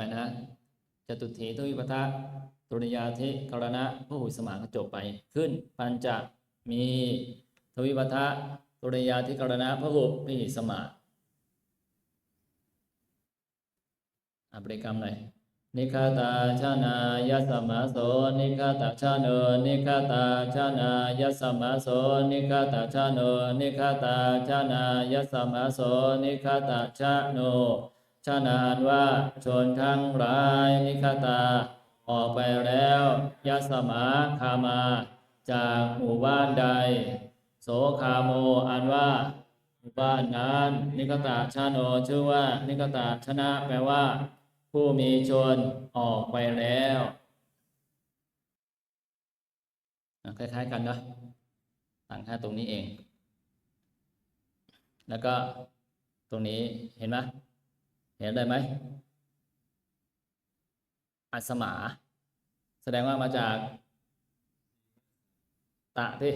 ไปนะจตุถีทุวิปทะตุริยาธิกรณะพหุสมานก็จบไปขึ้นปัญจะมีทวิปทะตุริยาธิกรณะพหุพิหิสมาอ่านบริกรรมหน่อยนิคาตาชานายัสสมาโสนิคาตาชาโนนิคาตาชานายัสสมาโสนิคาตาชาโนนิคาตาชานายัสสมาโสนิคาตาชาโน ชานานว่าชนทั้งหลายนิคาตา ออกไปแล้วยัสมาคามา จากหมู่บ้านใด โสคาโมอันว่าหมู่บ้านนั้น นิคตาชาโนชื่อว่า นิคตาชนะแปลว่า ผู้มีชนออกไปแล้วคล้ายๆกันนะต่างแค่ตรงนี้เอง แล้วก็ตรงนี้เห็นไหม เห็นได้ไหมอัสมา แสดงว่ามาจากตะที่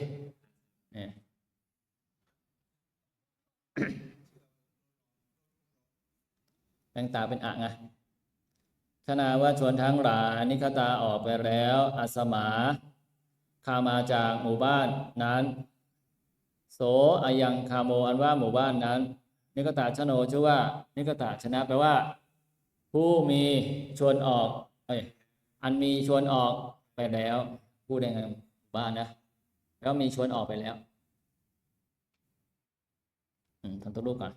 เนี่ยแปลงตาเป็นอะไงชนาว่าชวนทั้งหลาย นิคตาออกไปแล้ว อัสมาคามาจากหมู่บ้านนั้น โสอายังคาโมอันว่าหมู่บ้านนั้น นิคตาชโนชื่อว่า นิคตาชนะแปลว่า ผู้มีชวนออก เอ้ยอันมีชวนออกไปแล้วพูดได้ไงบ้านนะแล้วมีชวนออกไปแล้วอืมทำตัวรูปก่อน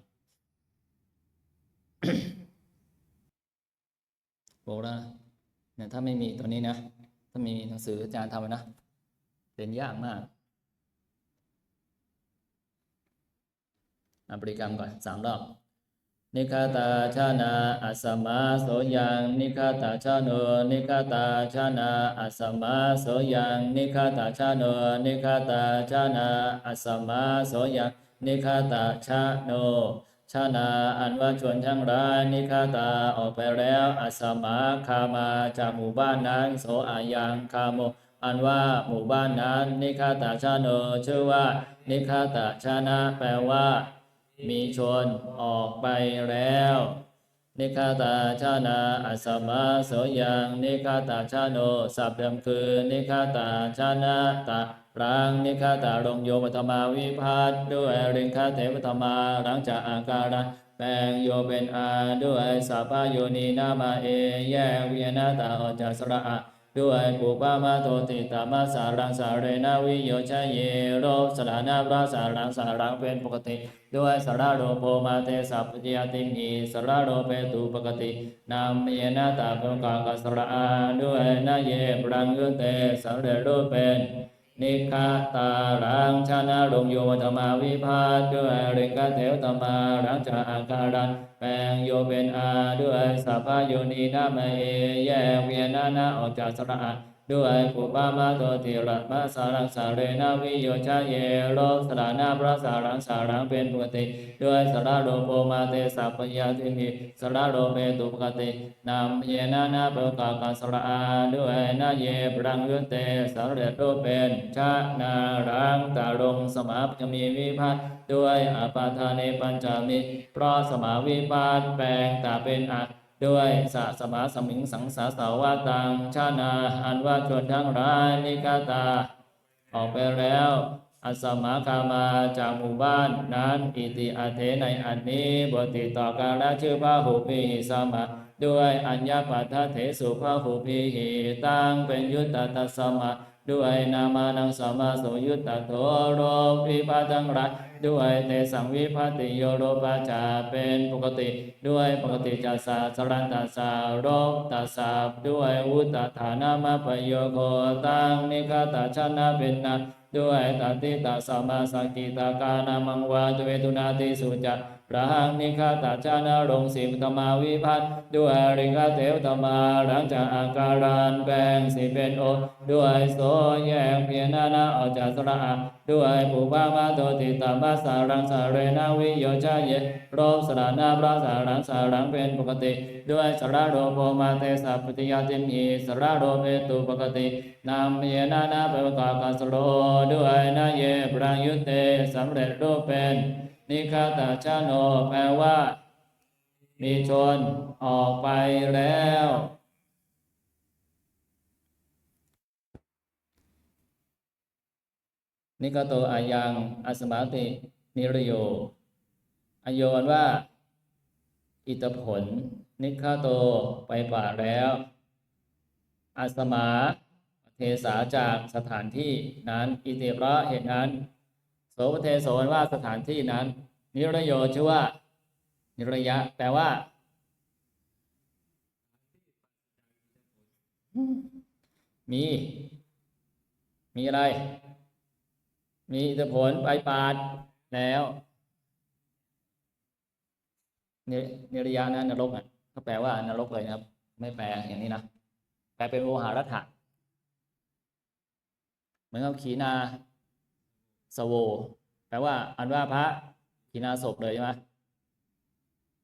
บอกแล้วนะเนี่ยถ้าไม่มีตัวนี้นะ ถ้ามีหนังสืออาจารย์ทำนะเรียนยากมากอ่าน บริกรรมก่อนสามรอบ นิคาตาชานาอัสมาโสยังนิคาตาชาโนนิคาตาชานาอัสมาโสยังนิคาตาชาโนนิคาตาชานาอัสมาโสยังนิคาตาชาโนชานาอันว่าชวนทั้งหลายนิคาตาออกไปแล้วอัสสมาคามาจากหมู่บ้านนั้นโสอายังคาโมอันว่าหมู่บ้านนั้นนิคาตาชาโนชื่อว่า นิคาตาชานะแปลว่า มีชนออกไปแล้วนิคาตาชานาอัสมาโสยังนิคาตาชาโนสับเดิมคือนิคาตาชานาตารังนิคาตาลงโยปฐมาวิพัตด้วยริงคาเทปฐมาหลังจากอาการะแปลงโยเป็นอาด้วยสัพพโยนีนามาเอแยกเวียนาตาออกจากสระอะ ด้วยปุปามาโตติตามาสารังสาเรนาวิโยชะเยโรสลานาพระสารังสารังเป็นปกติ ด้วยสระโรโภมาเตสัพพยติมีสระโรเปตุปกตินามเยนาตาเป็นกางกัสระอาด้วยนาเยปรังยุเตสังเรโรเป็น นิคาตารังชนะลงโยธรรมาวิพาด้วยเริงกะเถวธรรมารังจากอาการันแปลงโยเป็นอาด้วยสัพพโยนีนามเอแยกเวียนานาออกจากสระอา ด้วยปุปามาโตติรัตมาสารังสาเรนาวิโยชาเยโรสลานาพระสารังสารังเป็นปกติด้วยสระโรโพมาเตสัพพยาติมิสระโรเปตุปกตินามเยนานาเปกากัสระอาด้วยนาเยปรังยุเตสังเรโรเป็นชานารังตารงสมาปมีวิพัตด้วยอปาทานปัญจามิเพราะสมาวิพัตแปลงตาเป็นอัด ด้วยสะสมาสมิงสังสาสาวาตังชานาอันว่าชนทั้งหลายนิกาตา ออกไปแล้วอัสมาคามาจากหมู่บ้านนั้นอิติอาเทในอันนี้บทติดต่อกันและชื่อพระหุปีหิสมาด้วยอัญญปัฏฐเถสุพระหุปีหิตั้งเป็นยุตตตสมาด้วยนามานังสมาโสยุตตโทโรวิปาตังรัต ด้วยเตสังวิพัติโยโรปาจาเป็นปกติ ด้วยปกติจัสสาสรันตัสสาโรคตัสสะด้วยอุตตฐานามาปโยโคตังนิคาตาชนะเป็นนาด้วยตติตาสมมาสกิตากานามังวาตเวตุนาติสุจัต พระหังนิคาตาชนะรงสิมตมาวิพัตด้วยริกาเทวตมาหลังจากอาการานแบ่งสิเป็นโอ ด้วยโสแยกเพียนานาออกจากสระอาด้วยปุปามาโตติตามาสารังสาเรนาวิโยชาเยโรสระนาพระสารังสารังเป็นปกติ ด้วยสระโรโพมาเตสัพติยาติมีสระโรเปตุปกตินามเยนานาเปกากัสโรด้วยนาเยปรังยุเตสำเร็จรูปเป็น นิคาตาชาโนแปลว่า มีชนออกไปแล้ว นิกโตอายังอสมาตินิรโยอโยนว่า อิตผล นิคาโตไปป่าแล้วอาสมาเทสาจากสถานที่นั้น อิติระเหตุนั้น สปเทโสนว่าสถานที่นั้น นิรโยชื่อว่า นิรยะแปลว่า มี มีอะไร มีอิทธิผลไปปาดแล้วเนเนรยานะนรกอะก็แปลว่านรกเลยนะครับ ไม่แปลอย่างนี้นะแปลเป็นโอหารัฐะเหมือนกับขีนา สโวแปลว่าอันว่าพระขีนาศพเลยใช่ไหม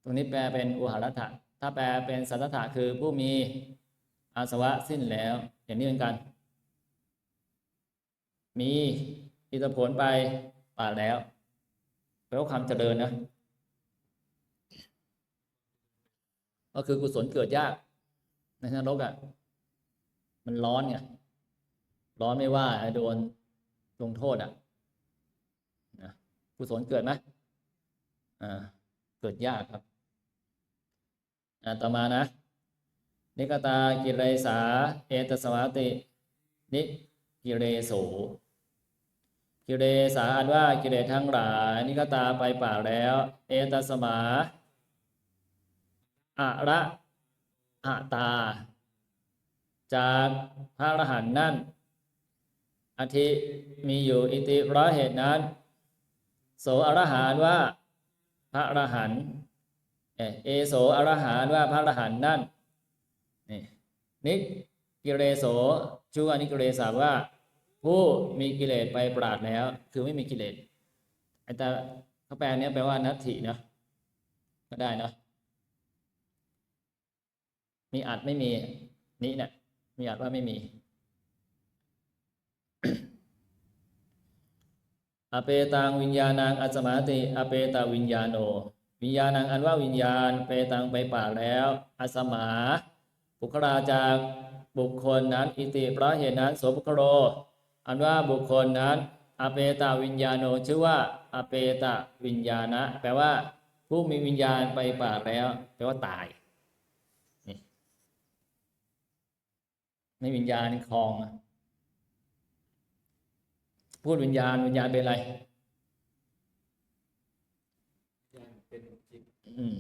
ตรงนี้แปลเป็นโอหารัฐะถ้าแปลเป็นสัตถะคือผู้มีอาสวะสิ้นแล้ว อย่างนี้เหมือนกัน มีอิทธิผลไปป่าแล้วแปลว่าความเจริญนะ ก็คือกุศลเกิดยากในนรกอะ มันร้อนไงร้อนไม่ว่าโดนลงโทษอะนะ กุศลเกิดไหมอ่า เกิดยากครับอ่าต่อมานะ นิกตากิเลสา เอตสวาติ นิกิเลโสกิเลสาอันว่ากิเลสทั้งหลายนิกตาไปป่าแล้ว เอตสมาอะระอะตา จากพระอรหันต์นั่นอธิมีอยู่อิติราะเหตุนั้น โสอรหานว่า พระอรหันต์เอโสอรหานว่าพระอรหันต์นั่นนี่นิกิเลโสชื่อว่านิกิเลสาว่า ผู้มีกิเลสไปปราดแล้ว คือไม่มีกิเลสไอแต่เขาแปลเนี้ยแปลว่านัตถิเนาะก็ได้เนาะมีอัดไม่มีนี้เนี่ยมีอัดว่าไม่มี อเปตังวิญญาณังอัสมาติ อเปตาวิญญาโน วิญญาณังอันว่าวิญญาณ เปตังไปป่าแล้ว อัสมาบุคลาจากบุคคลนั้น อิติเพราะเหตุนั้นโสภคโร อันว่าบุคคลนั้น อเปตาวิญญาโน ชื่อว่า อเปตาวิญญาณะ แปลว่า ผู้มีวิญญาณไปป่าแล้ว แปลว่าตายนี่ไม่วิญญาณคลอง พูดวิญญาณวิญญาณเป็นอะไรเป็นจิตอืม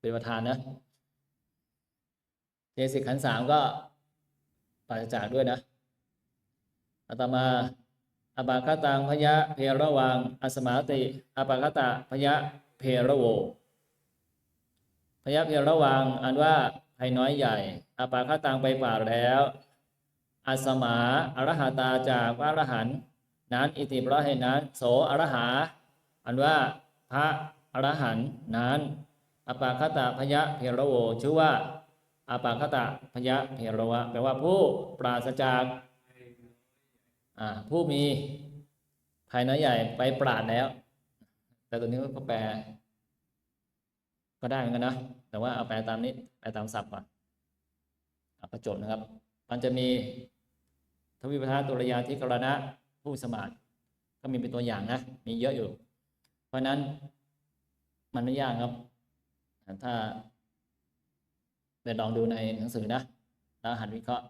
เป็นประธานนะเจสิกขันสามก็ปราศจากด้วยนะอาตมาอปาคตังพยะเพระวังอสมาติอปาคตะพยะเพระโวพยะเพระวังอันว่าภัยน้อยใหญ่อปาคตังไปป่าแล้วอาสมาอรหตาจากพระอรหันต์ นั้น อิติเพราะเหตุนั้น โสอรหา อันว่าพระอรหันนั้นอปาคตะพยะเพรโวชื่อว่าอปาคตะพยะเพรวะแปลว่าผู้ปราศจากผู้มีภายในใหญ่ไปปราดแล้ว แต่ตัวนี้ก็แปล ก็ได้เหมือนกันนะ แต่ว่าเอาแปลตามนี้แปลตามศัพท์ก่อนประจบนะครับ มันจะมีทวิปทาตุรยาธิกรณะ ผู้สมาธิก็มีเป็นตัวอย่างนะ มีเยอะอยู่ เพราะนั้นมันไม่ยากครับ ถ้าไปลองดูในหนังสือนะ แล้วหัดวิเคราะห์